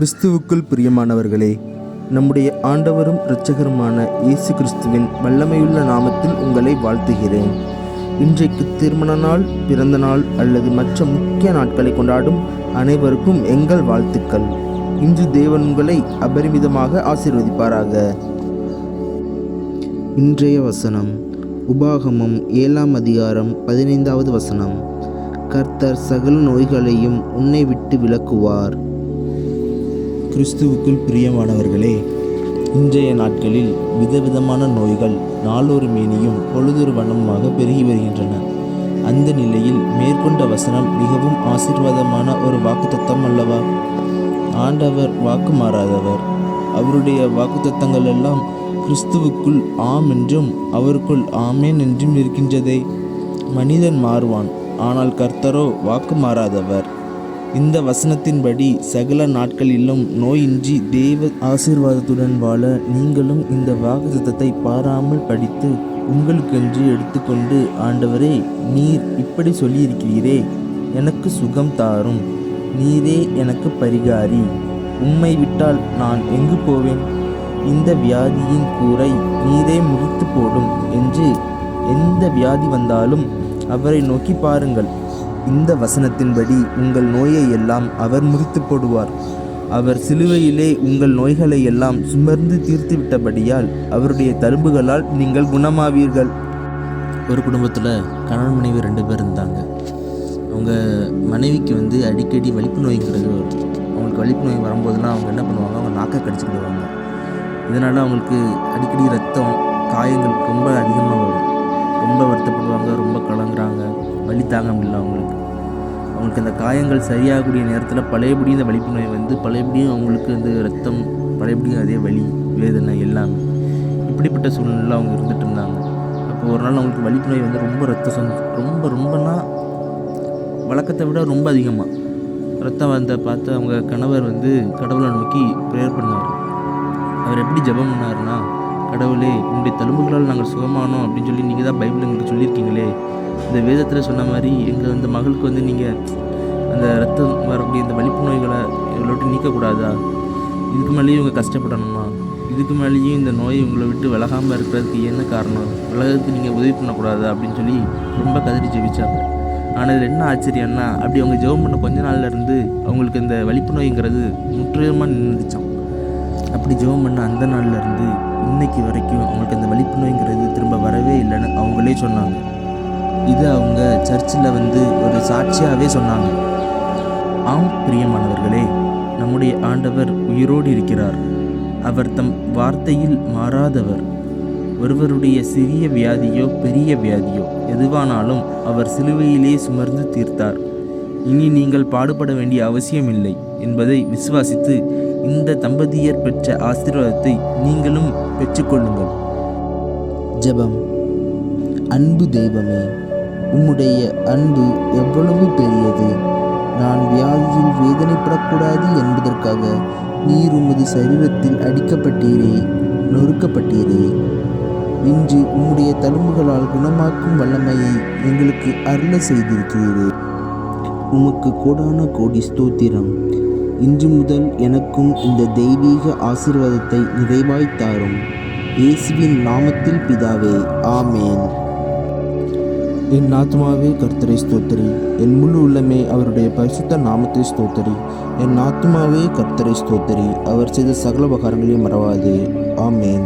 கிறிஸ்துவுக்குள் பிரியமானவர்களே நம்முடைய ஆண்டவரும் இரட்சகருமான இயேசு கிறிஸ்துவின் வல்லமையுள்ள நாமத்தில் உங்களை வாழ்த்துகிறேன். இன்றைக்கு திருமண நாள் பிறந்த நாள் அல்லது மற்ற முக்கிய நாட்களை கொண்டாடும் அனைவருக்கும் எங்கள் வாழ்த்துக்கள். இன்று தேவன் உங்களை அபரிமிதமாக ஆசீர்வதிப்பாராக. இன்றைய வசனம் உபாகமம் ஏழாம் அதிகாரம் பதினைந்தாவது வசனம். கர்த்தர் சகல நோய்களையும் உன்னை விட்டு விலக்குவார். கிறிஸ்துவுக்குள் பிரியமானவர்களே இன்றைய நாட்களில் விதவிதமான நோய்கள் நாளொரு மேனியும் பொழுதொரு வண்ணமாக பெருகி வருகின்றன. அந்த நிலையில் மேற்கொண்ட வசனம் மிகவும் ஆசீர்வாதமான ஒரு வாக்குத்தத்தம் அல்லவா? ஆண்டவர் வாக்கு மாறாதவர். அவருடைய வாக்குத்தத்தங்கள் எல்லாம் கிறிஸ்துவுக்குள் ஆம் என்றும் அவருக்குள் ஆமேன் என்றும் இருக்கின்றதே. மனிதன் மாறுவான் ஆனால் கர்த்தரோ வாக்கு மாறாதவர். இந்த வசனத்தின்படி சகல நாட்களிலும் நோயின்றி தேவ ஆசீர்வாதத்துடன் வாழ நீங்களும் இந்த வாக்குத்தத்தை பாராமல் படித்து உங்களுக்கென்று எடுத்துக்கொண்டு ஆண்டவரே நீர் இப்படி சொல்லியிருக்கிறீரே எனக்கு சுகம் தாரும். நீரே எனக்கு பரிகாரி. உம்மை விட்டால் நான் எங்கு போவேன்? இந்த வியாதியின் கூரை நீரே முறித்து போடும் என்று எந்த வியாதி வந்தாலும் அவரை நோக்கி பாருங்கள். இந்த வசனத்தின்படி உங்கள் நோயை எல்லாம் அவர் முறித்து போடுவார். அவர் சிலுவையிலே உங்கள் நோய்களை எல்லாம் சுமர்ந்து தீர்த்து விட்டபடியால் அவருடைய தரும்புகளால் நீங்கள் குணமாவீர்கள். ஒரு குடும்பத்தில் கணவன் மனைவி ரெண்டு பேர் இருந்தாங்க. அவங்க மனைவிக்கு வந்து அடிக்கடி வலிப்பு நோய்ங்கிறது வரும். அவங்களுக்கு வலிப்பு நோய் வரும்போதெல்லாம் அவங்க என்ன பண்ணுவாங்க? அவங்க நாக்கை கடிச்சுக்கிடுவாங்க இதனால் அவங்களுக்கு அடிக்கடி ரத்தம் காயங்கள் ரொம்ப அதிகமாக வரும். ரொம்ப வருத்தப்படுவாங்க ரொம்ப கலங்குறாங்க. வலி தாங்க முடியல அவங்களுக்கு. அவங்களுக்கு அந்த காயங்கள் சரியாகக்கூடிய நேரத்தில் பழையபடியும் இந்த வலிப்பு நோய் வந்து பழையபடியும் அவங்களுக்கு வந்து ரத்தம் பழையபடியும் அதே வலி வேதனை எல்லாமே. இப்படிப்பட்ட சூழ்நிலையில் அவங்க இருந்துகிட்டு இருந்தாங்க. அப்போ ஒரு நாள் அவங்களுக்கு வலிப்பு நோய் வந்து ரொம்ப ரத்த சொந்த ரொம்ப ரொம்பனா வழக்கத்தை விட ரொம்ப அதிகமாக ரத்தம் வந்த பார்த்து அவங்க கணவர் வந்து கடவுளை நோக்கி ப்ரேயர் பண்ணார் அவர் எப்படி ஜெபம் பண்ணாருன்னா கடவுளே உங்களுடைய தழும்புகளால் நாங்கள் சுகமானோம் அப்படின்னு சொல்லி நீங்கள் தான் பைபிள் எங்களுக்கு சொல்லியிருக்கீங்களே. இந்த வேதத்தில் சொன்ன மாதிரி எங்கள் அந்த மகளுக்கு வந்து நீங்கள் அந்த ரத்தம் வரக்கூடிய இந்த வலிப்பு நோய்களை இவ்வளோட்டு நீக்கக்கூடாதா? இதுக்கு மேலேயும் இவங்க கஷ்டப்படணுமா? இதுக்கு மேலேயும் இந்த நோய் உங்களை விட்டு விலகாமல் இருக்கிறதுக்கு என்ன காரணம்? விலகத்துக்கு நீங்கள் உதவி பண்ணக்கூடாதா? அப்படின்னு சொல்லி ரொம்ப கதறி ஜெபிச்சாங்க. ஆனால் இதில் என்ன ஆச்சரியம்னா அப்படி அவங்க ஜெபம் பண்ண கொஞ்ச நாள்ல இருந்து அவங்களுக்கு இந்த வலிப்பு நோய்ங்கிறது முற்றிலுமாக நின்றுச்சான் அப்படி ஜெபம் பண்ண அந்த நாள்ல இருந்து இன்னைக்கு வரைக்கும் அவங்களுக்கு அந்த வலிப்பு நோய்ங்கிறது திரும்ப வரவே இல்லைன்னு அவங்களே சொன்னாங்க. இது அவங்க சர்ச்சில் வந்து ஒரு சாட்சியாகவே சொன்னாங்க. ஆம் பிரியமானவர்களே நம்முடைய ஆண்டவர் உயிரோடு இருக்கிறார். அவர் தம் வார்த்தையில் மாறாதவர். ஒருவருடைய சிறிய வியாதியோ பெரிய வியாதியோ எதுவானாலும் அவர் சிலுவையிலே சுமர்ந்து தீர்த்தார். இனி நீங்கள் பாடுபட வேண்டிய அவசியமில்லை என்பதை விசுவாசித்து இந்த தம்பதியர் பெற்ற ஆசீர்வாதத்தை நீங்களும் பெற்றுக்கொள்ளுங்கள். ஜெபம். அன்பு தெய்வமே உம்முடைய அன்பு எவ்வளவு பெரியது? நான் வியாதியில் வேதனைப்படக்கூடாது என்பதற்காக நீர் உமது சரீரத்தில் அடிக்கப்பட்டீரே நொறுக்கப்பட்டீரே. இன்று உம்முடைய தழும்புகளால் குணமாக்கும் வல்லமையை எங்களுக்கு அருள செய்திருக்கிறீரே. உமக்கு கோடான கோடி ஸ்தோத்திரம். இன்று முதல் எனக்கும் இந்த தெய்வீக ஆசீர்வாதத்தை நிறைவாய்த்தாரும் இயேசுவின் நாமத்தில் பிதாவே ஆமேன். என் ஆத்மாவே கர்த்தரை ஸ்தோத்தரி. என் முழு உள்ளமே அவருடைய பரிசுத்த நாமத்தை ஸ்தோத்தரி. என் ஆத்மாவே கர்த்தரை ஸ்தோத்தரி. அவர் செய்த சகல உபகாரங்களையும் மறவாதே. ஆமேன்.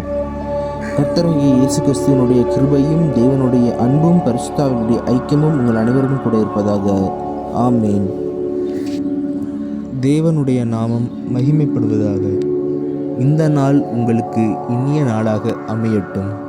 கர்த்தராகிய இயேசு கிறிஸ்துவனுடைய கிருபையும் தேவனுடைய அன்பும் பரிசுத்தாவினுடைய ஐக்கியமும் உங்கள் அனைவருக்கும் கூட இருப்பதாக. ஆமேன். தேவனுடைய நாமம் மகிமைப்படுவதாக. இந்த நாள் உங்களுக்கு இனிய நாளாக அமையட்டும்.